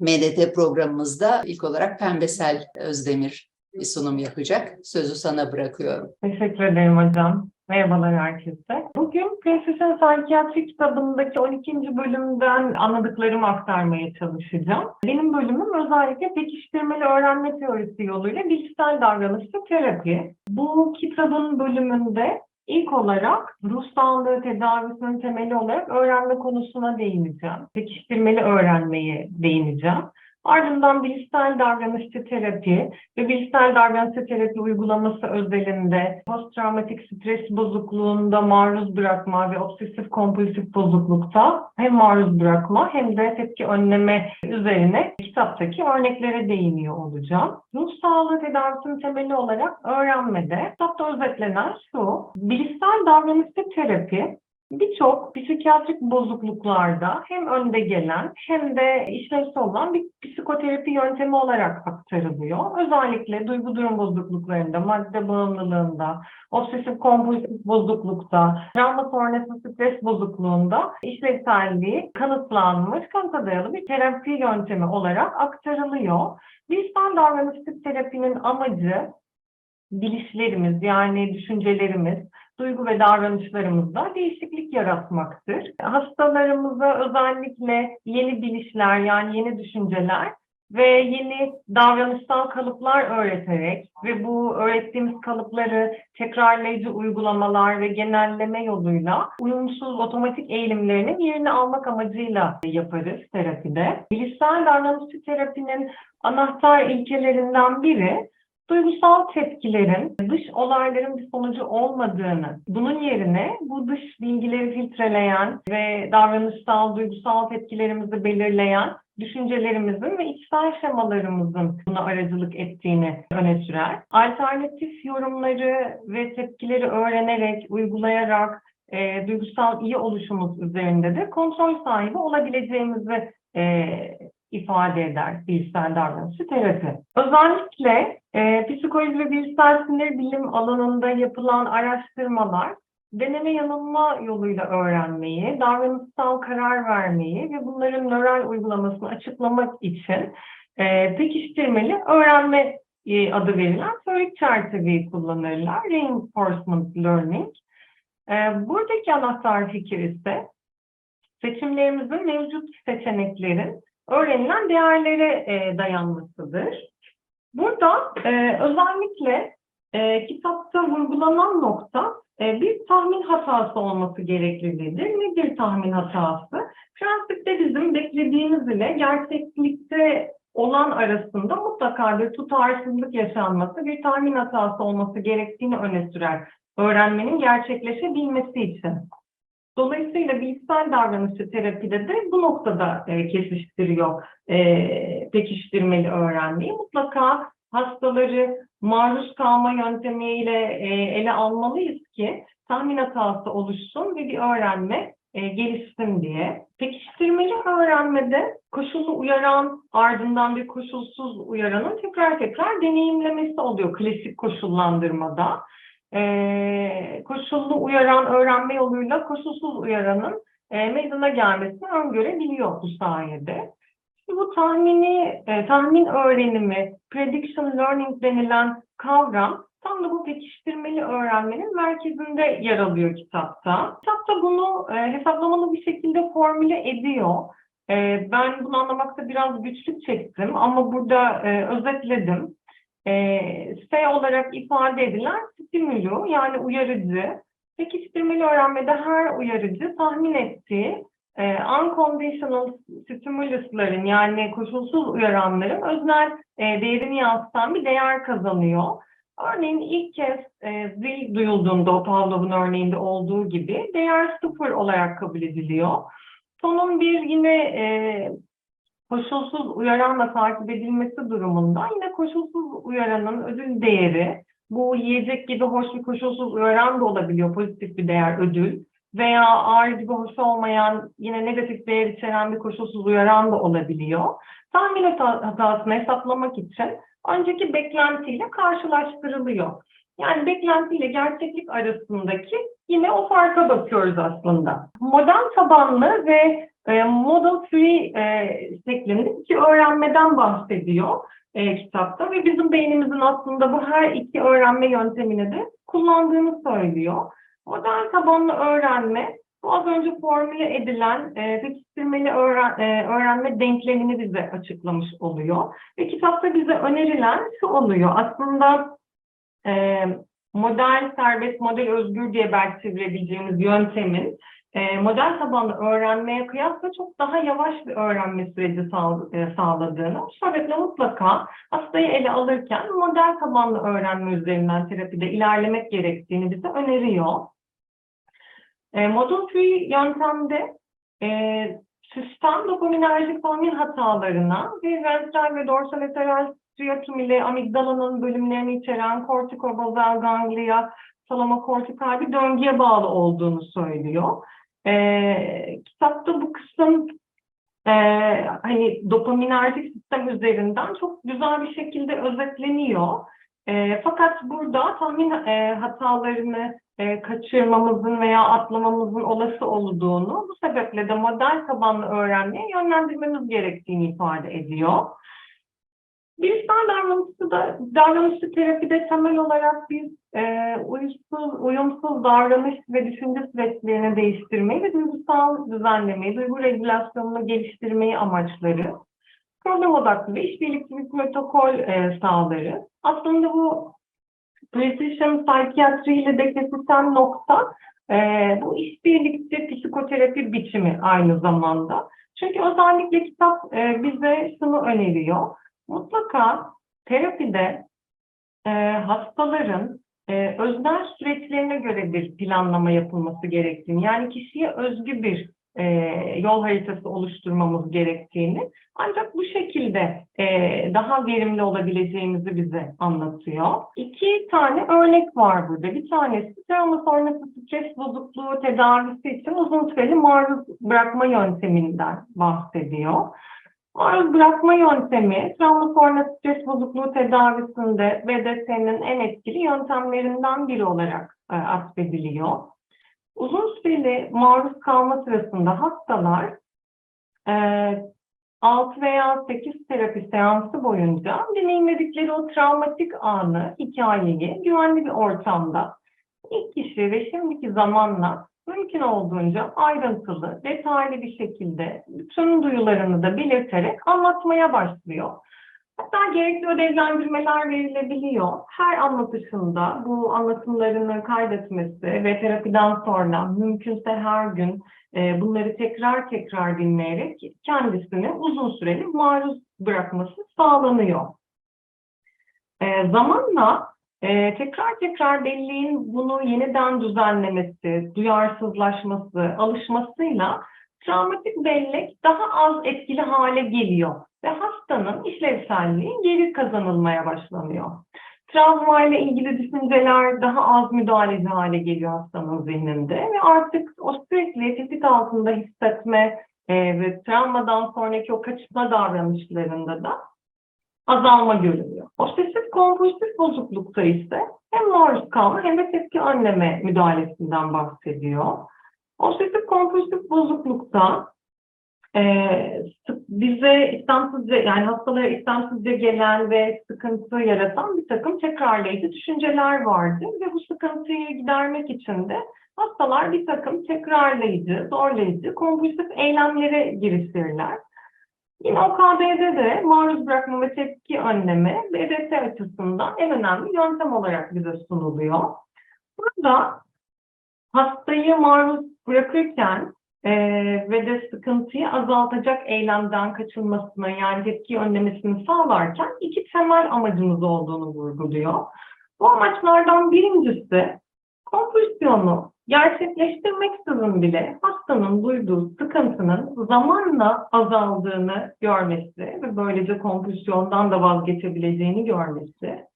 MDT programımızda ilk olarak Pembesel Özdemir bir sunum yapacak. Sözü sana bırakıyorum. Teşekkür ederim hocam. Merhabalar herkese. Bugün Precision Psychiatry kitabındaki 12. bölümden anladıklarımı aktarmaya çalışacağım. Benim bölümüm özellikle pekiştirmeli öğrenme teorisi yoluyla bilişsel davranışçı terapi. Bu kitabın bölümünde ilk olarak ruh sağlığı tedavisinin temeli olarak öğrenme konusuna değineceğim. Pekiştirmeli öğrenmeye değineceğim. Ardından bilişsel davranışçı terapi ve bilişsel davranışçı terapi uygulaması özelinde posttraumatik stres bozukluğunda maruz bırakma ve obsesif kompulsif bozuklukta hem maruz bırakma hem de tepki önleme üzerine kitaptaki örneklere değiniyor olacağım. Ruh sağlığı tedavisinin temeli olarak öğrenmede kitapta özetlenen şu, bilişsel davranışçı terapi birçok psikiyatrik bozukluklarda hem önde gelen hem de işlevsel olan bir psikoterapi yöntemi olarak aktarılıyor. Özellikle duygu durum bozukluklarında, madde bağımlılığında, obsesif kompulsif bozuklukta, travma sonrası stres bozukluğunda işlevselliği kanıtlanmış, kanıta dayalı bir terapi yöntemi olarak aktarılıyor. Bilişsel davranışçı terapinin amacı bilişlerimiz yani düşüncelerimiz, duygu ve davranışlarımızda değişiklik yaratmaktır. Hastalarımıza özellikle yeni bilişler yani yeni düşünceler ve yeni davranışsal kalıplar öğreterek ve bu öğrettiğimiz kalıpları tekrarlayıcı uygulamalar ve genelleme yoluyla uyumsuz otomatik eğilimlerinin yerini almak amacıyla yaparız terapide. Bilişsel davranışçı terapinin anahtar ilkelerinden biri duygusal tepkilerin dış olayların bir sonucu olmadığını, bunun yerine bu dış bilgileri filtreleyen ve davranışsal, duygusal tepkilerimizi belirleyen düşüncelerimizin ve içsel şemalarımızın buna aracılık ettiğini öne sürer. Alternatif yorumları ve tepkileri öğrenerek, uygulayarak e, duygusal iyi oluşumuz üzerinde de kontrol sahibi olabileceğimizi e, ifade eder bilişsel davranışçı terapi. Özellikle e, psikoloji ve bilişsel sinir bilim alanında yapılan araştırmalar deneme yanılma yoluyla öğrenmeyi, davranışsal karar vermeyi ve bunların nöral uygulamasını açıklamak için e, pekiştirmeli öğrenme e, adı verilen teorik çerçeveyi kullanırlar. Reinforcement Learning. E, buradaki anahtar fikir ise seçimlerimizin mevcut seçeneklerin öğrenilen değerlere e, dayanmasıdır. Burada e, özellikle e, kitapta vurgulanan nokta e, bir tahmin hatası olması gerekliliğidir. Nedir tahmin hatası? Prensipte bizim beklediğimiz ile gerçeklikte olan arasında mutlaka bir tutarsızlık yaşanması, bir tahmin hatası olması gerektiğini öne sürer öğrenmenin gerçekleşebilmesi için. Dolayısıyla bilişsel davranışçı terapide de bu noktada e, kesiştiriyor e, pekiştirmeli öğrenmeyi. Mutlaka hastaları maruz kalma yöntemiyle e, ele almalıyız ki tahmin hatası oluşsun ve bir öğrenme e, gelişsin diye. Pekiştirmeli öğrenmede koşullu uyaran ardından bir koşulsuz uyaranın tekrar tekrar deneyimlemesi oluyor klasik koşullandırmada. Ee, koşullu uyaran öğrenme yoluyla koşulsuz uyaranın e, meydana gelmesini öngörebiliyor bu sayede. Şimdi bu tahmini, e, tahmin öğrenimi, prediction learning denilen kavram tam da bu pekiştirmeli öğrenmenin merkezinde yer alıyor kitapta. Kitapta bunu e, hesaplamalı bir şekilde formüle ediyor. E, ben bunu anlamakta biraz güçlük çektim ama burada e, özetledim e, S olarak ifade edilen stimulu yani uyarıcı, pekiştirmeli öğrenmede her uyarıcı tahmin ettiği e, unconditional stimulusların yani koşulsuz uyaranların öznel e, değerini yansıtan bir değer kazanıyor. Örneğin ilk kez e, zil duyulduğunda o Pavlov'un örneğinde olduğu gibi değer sıfır olarak kabul ediliyor. Sonun bir yine e, koşulsuz uyaranla takip edilmesi durumunda yine koşulsuz uyaranın ödül değeri, bu yiyecek gibi hoş bir koşulsuz uyaran da olabiliyor, pozitif bir değer ödül veya ağrı gibi hoş olmayan yine negatif değer içeren bir koşulsuz uyaran da olabiliyor. Tahmin hatasını hesaplamak için önceki beklentiyle karşılaştırılıyor. Yani beklenti ile gerçeklik arasındaki yine o farka bakıyoruz aslında. Model tabanlı ve e, Model Free e, şeklinde iki öğrenmeden bahsediyor e, kitapta ve bizim beynimizin aslında bu her iki öğrenme yöntemini de kullandığını söylüyor. Model tabanlı öğrenme, bu az önce formüle edilen e, pekiştirmeli öğren, e, öğrenme denklemini bize açıklamış oluyor. Ve kitapta bize önerilen şu oluyor. Aslında e, model serbest, model özgür diye belki çevirebileceğimiz yöntemin e, model tabanlı öğrenmeye kıyasla çok daha yavaş bir öğrenme süreci sağ, e, sağladığını, bu sebeple mutlaka hastayı ele alırken model tabanlı öğrenme üzerinden terapide ilerlemek gerektiğini bize öneriyor. E, Model Free yöntemde e, sistem dopaminerjik hormon hatalarına ve ventral ve dorsolateral striatum ile amigdalanın bölümlerini içeren kortikobazal ganglia, talamokortikal bir döngüye bağlı olduğunu söylüyor. E, kitapta bu kısım e, hani dopaminerjik sistem üzerinden çok güzel bir şekilde özetleniyor. E, fakat burada tahmin e, hatalarını e, kaçırmamızın veya atlamamızın olası olduğunu, bu sebeple de model tabanlı öğrenmeye yönlendirmemiz gerektiğini ifade ediyor. Bilişsel davranışçı da davranışçı terapide temel olarak biz e, uyumsuz, uyumsuz davranış ve düşünce süreçlerini değiştirmeyi ve duygusal düzenlemeyi, duygu regülasyonunu geliştirmeyi amaçları. Problem odaklı ve işbirlikçi bir protokol e, sağları. Aslında bu Precision Psychiatry ile de kesişen nokta e, bu işbirlikçi psikoterapi biçimi aynı zamanda. Çünkü özellikle kitap e, bize şunu öneriyor. Mutlaka terapide e, hastaların e, öznel süreçlerine göre bir planlama yapılması gerektiğini, yani kişiye özgü bir e, yol haritası oluşturmamız gerektiğini, ancak bu şekilde e, daha verimli olabileceğimizi bize anlatıyor. İki tane örnek var burada. Bir tanesi travma sonrası stres bozukluğu tedavisi için uzun süreli maruz bırakma yönteminden bahsediyor. Maruz bırakma yöntemi, travma sonrası stres bozukluğu tedavisinde BDS'nin en etkili yöntemlerinden biri olarak e, atfediliyor. Uzun süreli maruz kalma sırasında hastalar e, 6 veya 8 terapi seansı boyunca deneyimledikleri o travmatik anı, hikayeyi güvenli bir ortamda ilk kişi ve şimdiki zamanla mümkün olduğunca ayrıntılı, detaylı bir şekilde bütün duyularını da belirterek anlatmaya başlıyor. Hatta gerekli ödevlendirmeler verilebiliyor. Her anlatışında bu anlatımlarını kaydetmesi ve terapiden sonra mümkünse her gün e, bunları tekrar tekrar dinleyerek kendisini uzun süreli maruz bırakması sağlanıyor. E, zamanla e, tekrar tekrar belleğin bunu yeniden düzenlemesi, duyarsızlaşması, alışmasıyla travmatik bellek daha az etkili hale geliyor ve hastanın işlevselliği geri kazanılmaya başlanıyor. Travma ile ilgili düşünceler daha az müdahaleci hale geliyor hastanın zihninde ve artık o sürekli tehdit altında hissetme e, ve travmadan sonraki o kaçınma davranışlarında da azalma görülüyor. Obsesif kompulsif bozuklukta ise hem maruz kalma hem de tepki önleme müdahalesinden bahsediyor. Obsesif kompulsif bozuklukta e, bize istemsizce yani hastalara istemsizce gelen ve sıkıntı yaratan bir takım tekrarlayıcı düşünceler vardır ve bu sıkıntıyı gidermek için de hastalar bir takım tekrarlayıcı, zorlayıcı, kompulsif eylemlere girişirler. Yine OKB'de de maruz bırakma ve tepki önleme BDT açısından en önemli yöntem olarak bize sunuluyor. Burada hastayı maruz bırakırken e, ve de sıkıntıyı azaltacak eylemden kaçınmasını yani tepki önlemesini sağlarken iki temel amacımız olduğunu vurguluyor. Bu amaçlardan birincisi kompulsiyonu gerçekleştirmeksizin bile hastanın duyduğu sıkıntının zamanla azaldığını görmesi ve böylece kompulsiyondan da vazgeçebileceğini görmesi.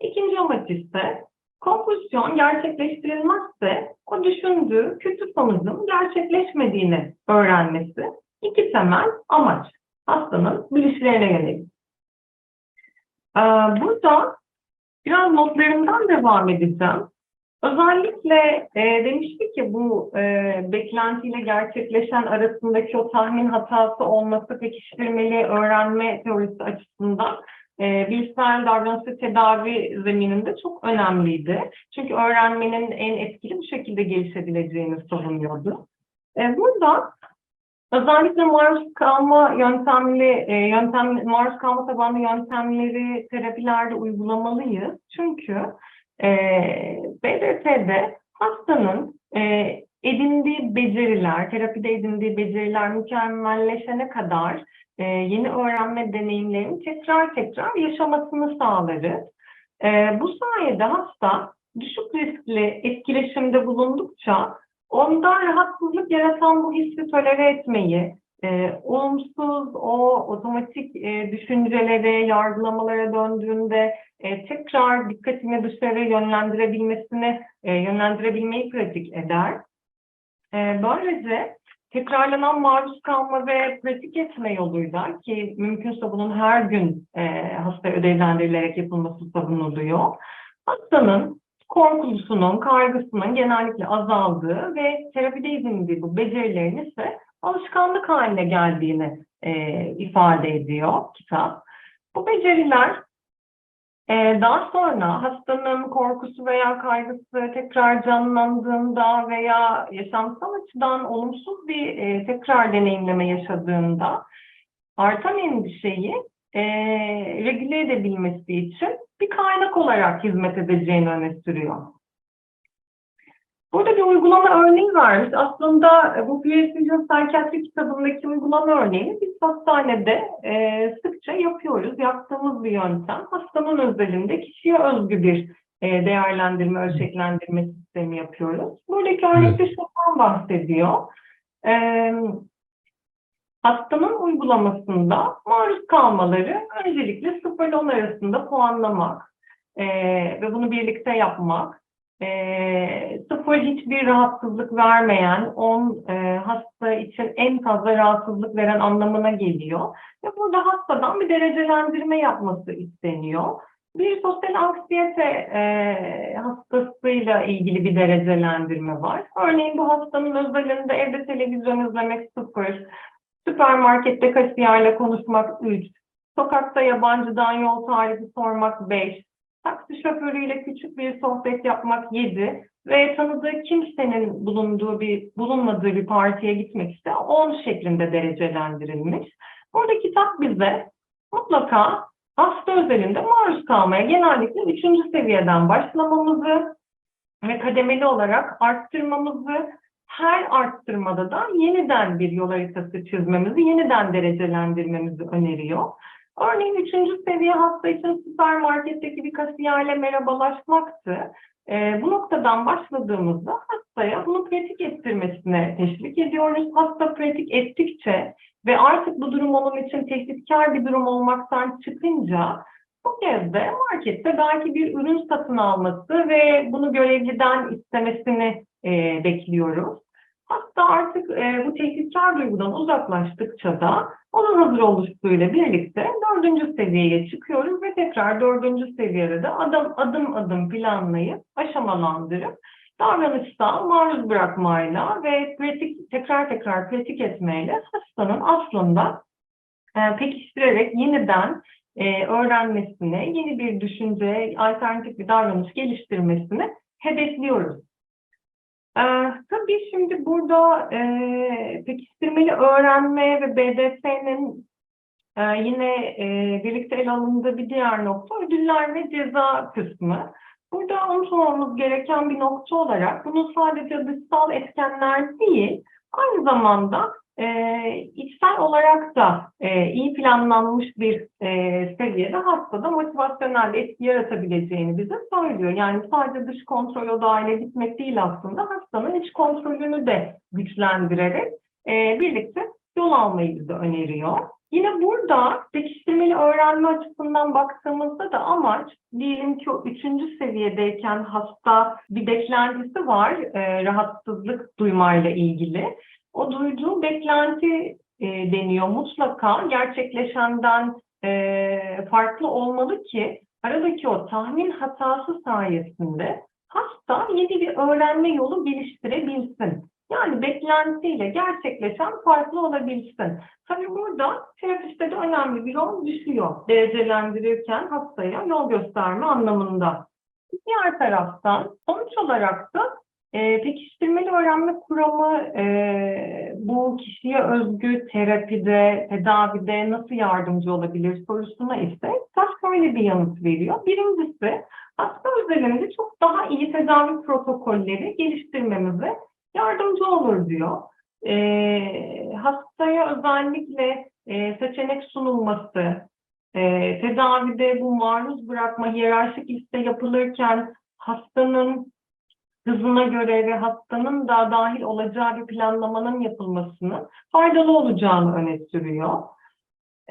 İkinci amaç ise kompulsiyon gerçekleştirilmezse o düşündüğü kötü sonucun gerçekleşmediğini öğrenmesi. İki temel amaç hastanın bilişlerine yönelik. Ee, Burada Biraz notlarımdan devam edeceğim. Özellikle e, demiştik ki bu e, beklentiyle gerçekleşen arasındaki o tahmin hatası olması pekiştirmeli öğrenme teorisi açısından e, bilişsel davranışçı tedavi zemininde çok önemliydi. Çünkü öğrenmenin en etkili bir şekilde gelişebileceğini savunuyordu. E, burada özellikle maruz kalma yöntemli, e, yöntem, maruz kalma tabanlı yöntemleri terapilerde uygulamalıyız. Çünkü e, BDT'de hastanın e, edindiği beceriler, terapide edindiği beceriler mükemmelleşene kadar e, yeni öğrenme deneyimlerini tekrar tekrar yaşamasını sağlarız. E, bu sayede hasta düşük riskli etkileşimde bulundukça onda rahatsızlık yaratan bu hissi tolere etmeyi, e, olumsuz o otomatik e, düşüncelere, yargılamalara döndüğünde e, tekrar dikkatini dışarı yönlendirebilmesini, e, yönlendirebilmeyi pratik eder. E, böylece tekrarlanan maruz kalma ve pratik etme yoluyla ki mümkünse bunun her gün e, hasta ödevlendirilerek yapılması savunuluyor. Hastanın korkusunun, kaygısının genellikle azaldığı ve terapide edindiği bu becerilerin ise alışkanlık haline geldiğini e, ifade ediyor kitap. Bu beceriler ee, daha sonra hastanın korkusu veya kaygısı tekrar canlandığında veya yaşamsal açıdan olumsuz bir e, tekrar deneyimleme yaşadığında artan endişeyi e, regüle edebilmesi için bir kaynak olarak hizmet edeceğini öne sürüyor. Burada bir uygulama örneği varmış. Aslında e, bu Precision Psychiatry kitabındaki uygulama örneğini biz hastanede e, sıkça yapıyoruz. Yaptığımız bir yöntem. Hastanın özelinde kişiye özgü bir e, değerlendirme, ölçeklendirme sistemi yapıyoruz. Buradaki örnekte şundan bahsediyor. E, hastanın uygulamasında maruz kalmaları öncelikle 0 ile 10 arasında puanlamak e, ve bunu birlikte yapmak e, sıfır hiçbir rahatsızlık vermeyen, 10 e, hasta için en fazla rahatsızlık veren anlamına geliyor. Ve burada hastadan bir derecelendirme yapması isteniyor. Bir sosyal anksiyete e, hastasıyla ilgili bir derecelendirme var. Örneğin bu hastanın özelinde evde televizyon izlemek sıfır, süpermarkette kasiyerle konuşmak 3, sokakta yabancıdan yol tarifi sormak 5, taksi şoförüyle küçük bir sohbet yapmak 7 ve tanıdığı kimsenin bulunduğu bir bulunmadığı bir partiye gitmek ise 10 şeklinde derecelendirilmiş. Burada kitap bize mutlaka hasta özelinde maruz kalmaya genellikle 3. seviyeden başlamamızı ve kademeli olarak arttırmamızı her arttırmada da yeniden bir yol haritası çizmemizi, yeniden derecelendirmemizi öneriyor. Örneğin üçüncü seviye hasta için süpermarketteki bir kasiyerle merhabalaşmaktı. E, bu noktadan başladığımızda hastaya bunu pratik ettirmesine teşvik ediyoruz. Hasta pratik ettikçe ve artık bu durum onun için tehditkar bir durum olmaktan çıkınca bu kez de markette belki bir ürün satın alması ve bunu görevliden istemesini e, bekliyoruz. Hatta artık e, bu tehditkar duygudan uzaklaştıkça da onun hazır oluştuğuyla birlikte dördüncü seviyeye çıkıyoruz ve tekrar dördüncü seviyede de adım adım adım planlayıp aşamalandırıp davranışsal maruz bırakmayla ve pratik, tekrar tekrar pratik etmeyle hastanın aslında e, pekiştirerek yeniden e, öğrenmesine, yeni bir düşünce, alternatif bir davranış geliştirmesini hedefliyoruz. Ee, tabii şimdi burada e, pekiştirmeli öğrenme ve BDS'nin e, yine e, birlikte ele alındığı bir diğer nokta ödüller ve ceza kısmı. Burada unutmamamız gereken bir nokta olarak bunu sadece dışsal etkenler değil, aynı zamanda e, içsel olarak da e, iyi planlanmış bir e, seviyede hastada motivasyonel etki yaratabileceğini bize söylüyor. Yani sadece dış kontrol odağıyla gitmek değil aslında hastanın iç kontrolünü de güçlendirerek e, birlikte yol almayı bize öneriyor. Yine burada pekiştirmeli öğrenme açısından baktığımızda da amaç diyelim ki o üçüncü seviyedeyken hasta bir beklentisi var e, rahatsızlık duymayla ilgili o duyduğu beklenti e, deniyor mutlaka gerçekleşenden e, farklı olmalı ki aradaki o tahmin hatası sayesinde hasta yeni bir öğrenme yolu geliştirebilsin. Yani beklentiyle gerçekleşen farklı olabilsin. Tabii burada terapiste de önemli bir rol düşüyor. Derecelendirirken hastaya yol gösterme anlamında. Diğer taraftan sonuç olarak da e, pekiştirmeli öğrenme kuramı e, bu kişiye özgü terapide, tedavide nasıl yardımcı olabilir sorusuna ise TAS şöyle bir yanıt veriyor. Birincisi hasta özelinde çok daha iyi tedavi protokolleri geliştirmemize yardımcı olur diyor. E, hastaya özellikle e, seçenek sunulması, e, tedavide bu maruz bırakma hiyerarşik liste yapılırken hastanın hızına göre ve hastanın da dahil olacağı bir planlamanın yapılmasının faydalı olacağını öne sürüyor.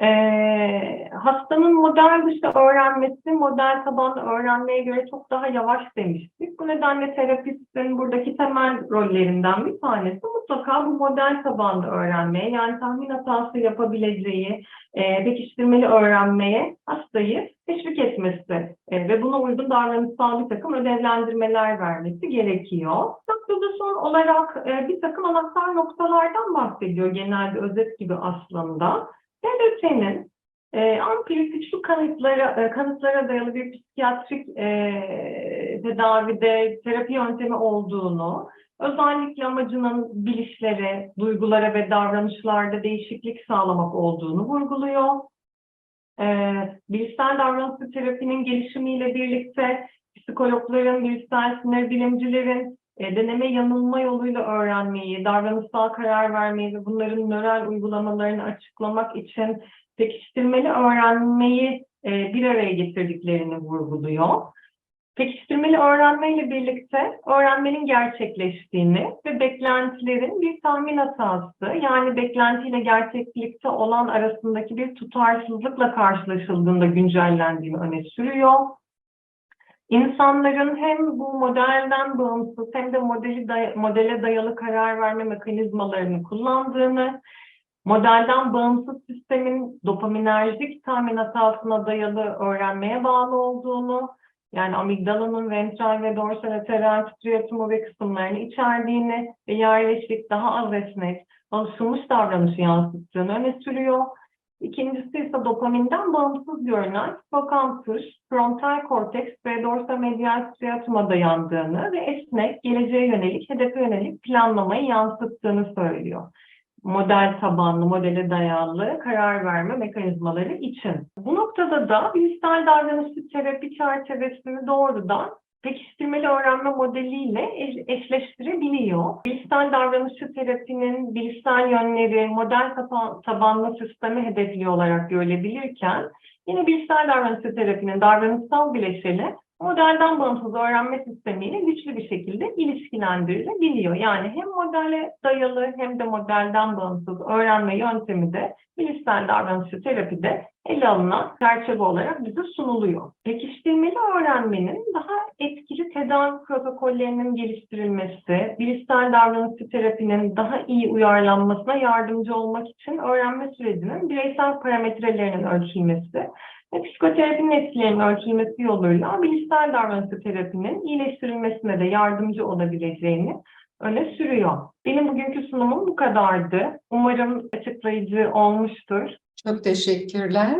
Ee, hastanın model dışı öğrenmesi, model tabanlı öğrenmeye göre çok daha yavaş demiştik. Bu nedenle terapistin buradaki temel rollerinden bir tanesi mutlaka bu model tabanlı öğrenmeye, yani tahmin hatası yapabileceği, e, pekiştirmeli öğrenmeye hastayı teşvik etmesi e, ve buna uygun davranışsal bir takım ödevlendirmeler vermesi gerekiyor. Son olarak e, bir takım anahtar noktalardan bahsediyor genel bir özet gibi aslında. TDT'nin e, ampirik güçlü kanıtlara, e, kanıtlara dayalı bir psikiyatrik e, tedavide terapi yöntemi olduğunu, özellikle amacının bilişlere, duygulara ve davranışlarda değişiklik sağlamak olduğunu vurguluyor. E, bilişsel davranışçı terapinin gelişimiyle birlikte psikologların, bilişsel sinir bilimcilerin e, deneme yanılma yoluyla öğrenmeyi, davranışsal karar vermeyi ve bunların nöral uygulamalarını açıklamak için pekiştirmeli öğrenmeyi e, bir araya getirdiklerini vurguluyor. Pekiştirmeli öğrenmeyle birlikte öğrenmenin gerçekleştiğini ve beklentilerin bir tahmin hatası, yani beklentiyle gerçeklikte olan arasındaki bir tutarsızlıkla karşılaşıldığında güncellendiğini öne sürüyor. İnsanların hem bu modelden bağımsız hem de modeli day- modele dayalı karar verme mekanizmalarını kullandığını, modelden bağımsız sistemin dopaminerjik tahmin hatasına dayalı öğrenmeye bağlı olduğunu, yani amigdalanın ventral ve dorsolateral striatumu ve kısımlarını içerdiğini ve yerleşik daha az esnek, alışılmış davranışı yansıttığını öne sürüyor. İkincisi ise dopaminden bağımsız görünen hipokampüs, frontal korteks ve dorsamedial striatuma dayandığını ve esnek, geleceğe yönelik, hedefe yönelik planlamayı yansıttığını söylüyor. Model tabanlı, modele dayalı karar verme mekanizmaları için. Bu noktada da bilişsel davranışçı terapi çerçevesini doğrudan pekiştirmeli öğrenme modeliyle eş- eşleştirebiliyor. Bilişsel davranışçı terapinin bilişsel yönleri model tabanlı sistemi hedefli olarak görülebilirken yine bilişsel davranışçı terapinin davranışsal bileşeni modelden bağımsız öğrenme sistemiyle güçlü bir şekilde ilişkilendirilebiliyor. Yani hem modele dayalı hem de modelden bağımsız öğrenme yöntemi de bilişsel davranışçı terapide ele alınan çerçeve olarak bize sunuluyor. Pekiştirmeli öğrenmenin daha etkili tedavi protokollerinin geliştirilmesi, bilişsel davranışçı terapinin daha iyi uyarlanmasına yardımcı olmak için öğrenme sürecinin bireysel parametrelerinin ölçülmesi ve psikoterapinin etkilerinin ölçülmesi yoluyla bilişsel davranışçı terapinin iyileştirilmesine de yardımcı olabileceğini öne sürüyor. Benim bugünkü sunumum bu kadardı. Umarım açıklayıcı olmuştur. Çok teşekkürler.